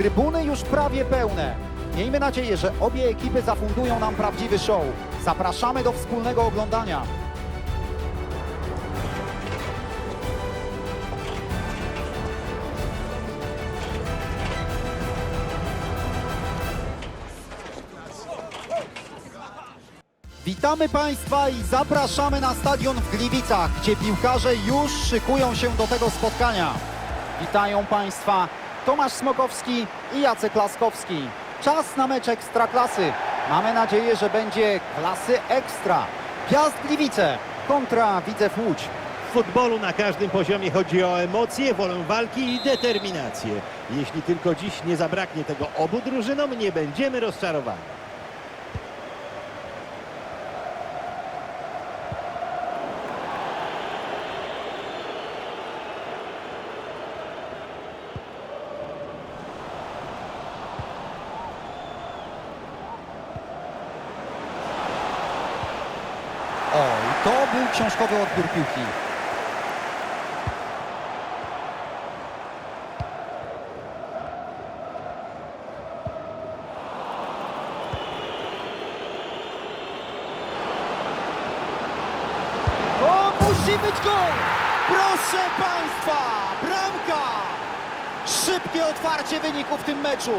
Trybuny już prawie pełne. Miejmy nadzieję, że obie ekipy zafundują nam prawdziwy show. Zapraszamy do wspólnego oglądania. Witamy Państwa i zapraszamy na stadion w Gliwicach, gdzie piłkarze już szykują się do tego spotkania. Witają Państwa Tomasz Smokowski i Jacek Laskowski. Czas na mecz Ekstraklasy. Mamy nadzieję, że będzie klasy ekstra. Piast Gliwice kontra Widzew Łódź. W futbolu na każdym poziomie chodzi o emocje, wolę walki i determinację. Jeśli tylko dziś nie zabraknie tego obu drużynom, nie będziemy rozczarowani. O, i to był książkowy odbiór piłki. O, musi być gol! Proszę Państwa, bramka! Szybkie otwarcie wyniku w tym meczu.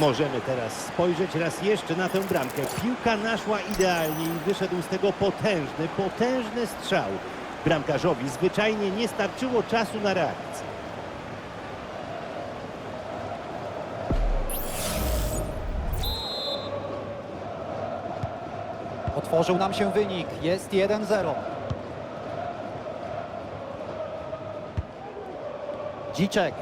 Możemy teraz spojrzeć raz jeszcze na tę bramkę. Piłka naszła idealnie i wyszedł z tego potężny, potężny strzał. Bramkarzowi zwyczajnie nie starczyło czasu na reakcję. Otworzył nam się wynik. Jest 1-0. Dziczek.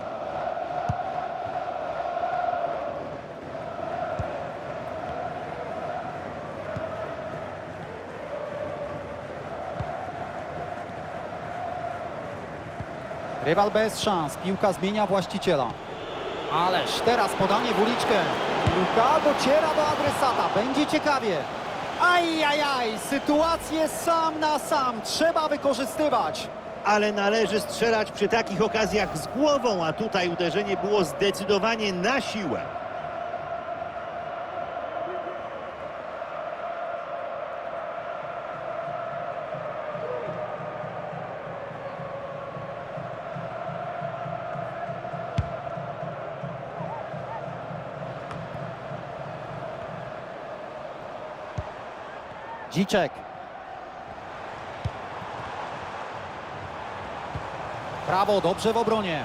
Rywal bez szans. Piłka zmienia właściciela. Ależ teraz podanie w uliczkę. Piłka dociera do adresata. Będzie ciekawie. Ajajaj, sytuację sam na sam trzeba wykorzystywać. Ale należy strzelać przy takich okazjach z głową, a tutaj uderzenie było zdecydowanie na siłę. Dziczek. Prawo, dobrze w obronie.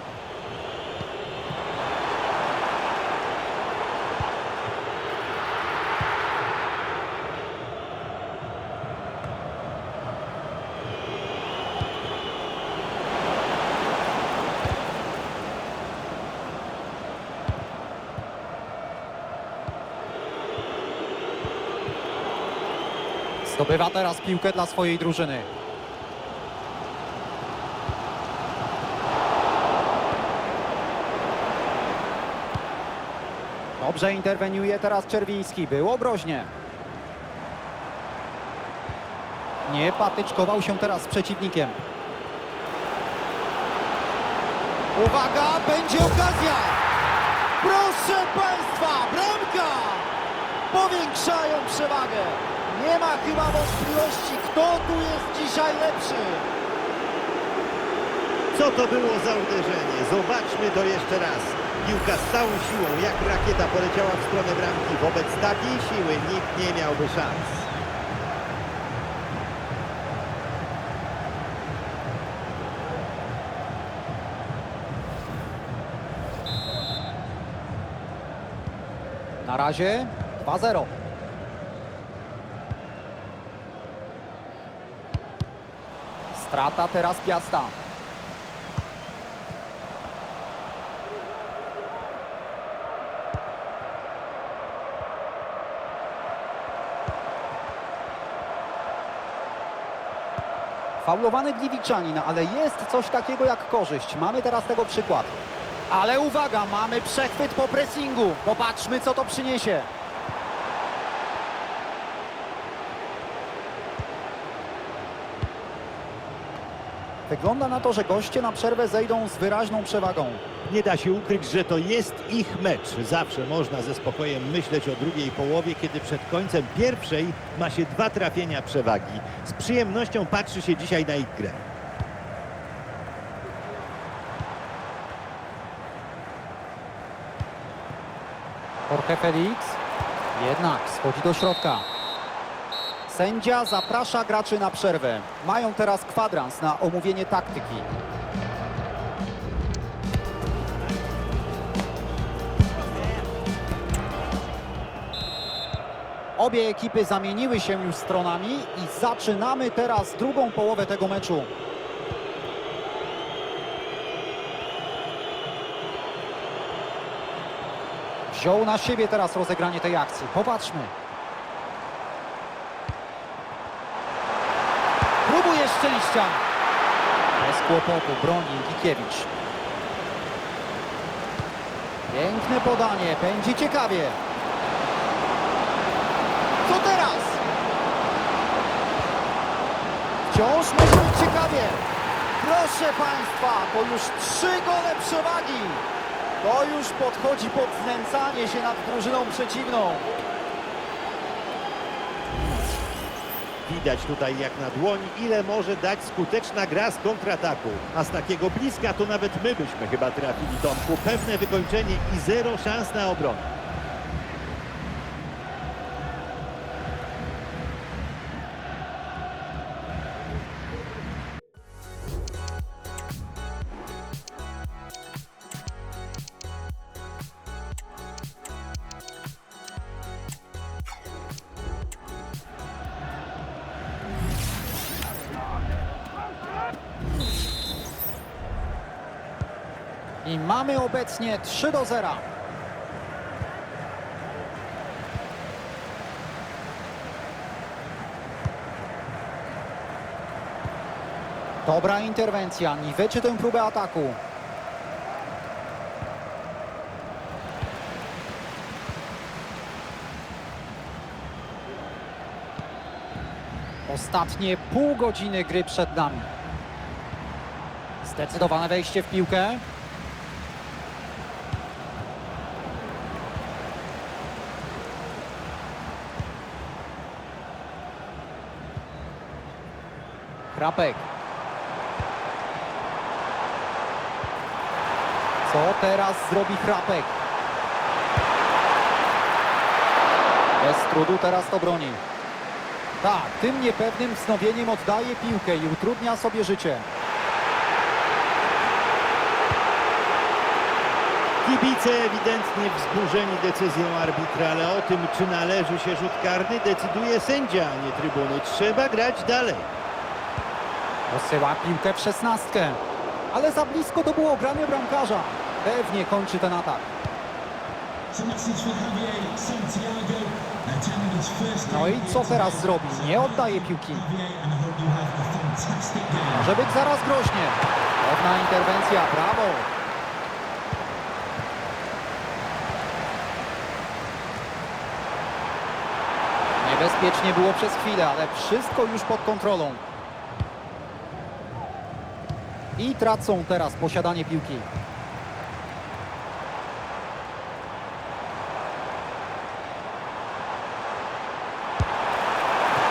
Zdobywa teraz piłkę dla swojej drużyny. Dobrze interweniuje teraz Czerwiński. Było groźnie. Nie patyczkował się teraz z przeciwnikiem. Uwaga, będzie okazja! Proszę Państwa, bramka! Powiększają przewagę. Nie ma chyba wątpliwości, kto tu jest dzisiaj lepszy. Co to było za uderzenie? Zobaczmy to jeszcze raz. Piłka z całą siłą, jak rakieta poleciała w stronę bramki. Wobec takiej siły nikt nie miałby szans. Na razie 2-0. Strata teraz Piasta. Faulowany Gliwiczanin, ale jest coś takiego jak korzyść. Mamy teraz tego przykład. Ale uwaga, mamy przechwyt po pressingu. Popatrzmy, co to przyniesie. Wygląda na to, że goście na przerwę zejdą z wyraźną przewagą. Nie da się ukryć, że to jest ich mecz. Zawsze można ze spokojem myśleć o drugiej połowie, kiedy przed końcem pierwszej ma się dwa trafienia przewagi. Z przyjemnością patrzy się dzisiaj na ich grę. Jorge Felix jednak schodzi do środka. Sędzia zaprasza graczy na przerwę. Mają teraz kwadrans na omówienie taktyki. Obie ekipy zamieniły się już stronami i zaczynamy teraz drugą połowę tego meczu. Wziął na siebie teraz rozegranie tej akcji. Popatrzmy. Szczęścia. Bez kłopotu broni Gikiewicz. Piękne podanie. Będzie ciekawie. Co teraz? Wciąż może być ciekawie. Proszę Państwa, to już trzy gole przewagi. To już podchodzi pod znęcanie się nad drużyną przeciwną. Widać tutaj jak na dłoni, ile może dać skuteczna gra z kontrataku. A z takiego bliska to nawet my byśmy chyba trafili, Tomku. Pewne wykończenie i zero szans na obronę. I mamy obecnie 3 do 0. Dobra interwencja, niweczy tę próbę ataku. Ostatnie pół godziny gry przed nami. Zdecydowane wejście w piłkę. Krapek. Co teraz zrobi Krapek? Bez trudu teraz to broni. Tak, tym niepewnym wznowieniem oddaje piłkę i utrudnia sobie życie. Kibice ewidentnie wzburzeni decyzją arbitra, ale o tym, czy należy się rzut karny, decyduje sędzia, a nie trybuny. Trzeba grać dalej. Posyła piłkę w szesnastkę. Ale za blisko to było granie bramkarza. Pewnie kończy ten atak. No i co teraz zrobi? Nie oddaje piłki. Może być zaraz groźnie. Pewna interwencja, brawo. Niebezpiecznie było przez chwilę, ale wszystko już pod kontrolą. I tracą teraz posiadanie piłki.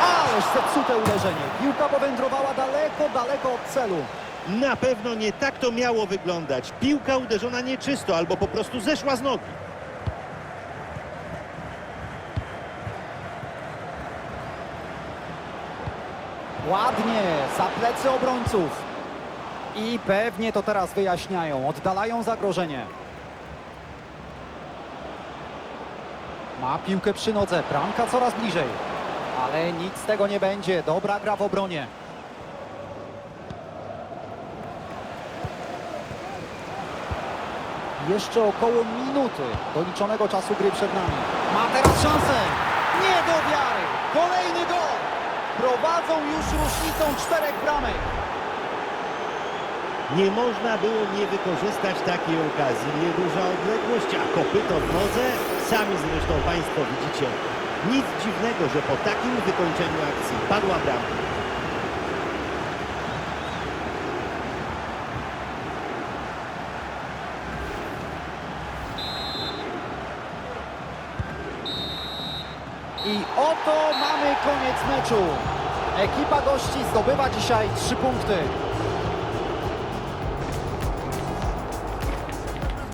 Ależ zepsute uderzenie. Piłka powędrowała daleko, daleko od celu. Na pewno nie tak to miało wyglądać. Piłka uderzona nieczysto albo po prostu zeszła z nogi. Ładnie, za plecy obrońców. I pewnie to teraz wyjaśniają, oddalają zagrożenie. Ma piłkę przy nodze, bramka coraz bliżej. Ale nic z tego nie będzie, dobra gra w obronie. Jeszcze około minuty doliczonego czasu gry przed nami. Ma teraz szansę! Nie do wiary! Kolejny gol! Prowadzą już różnicą czterech bramek. Nie można było nie wykorzystać takiej okazji. Nieduża odległość, a kopyto w nodze. Sami zresztą Państwo widzicie. Nic dziwnego, że po takim wykończeniu akcji padła bramka. I oto mamy koniec meczu. Ekipa gości zdobywa dzisiaj trzy punkty.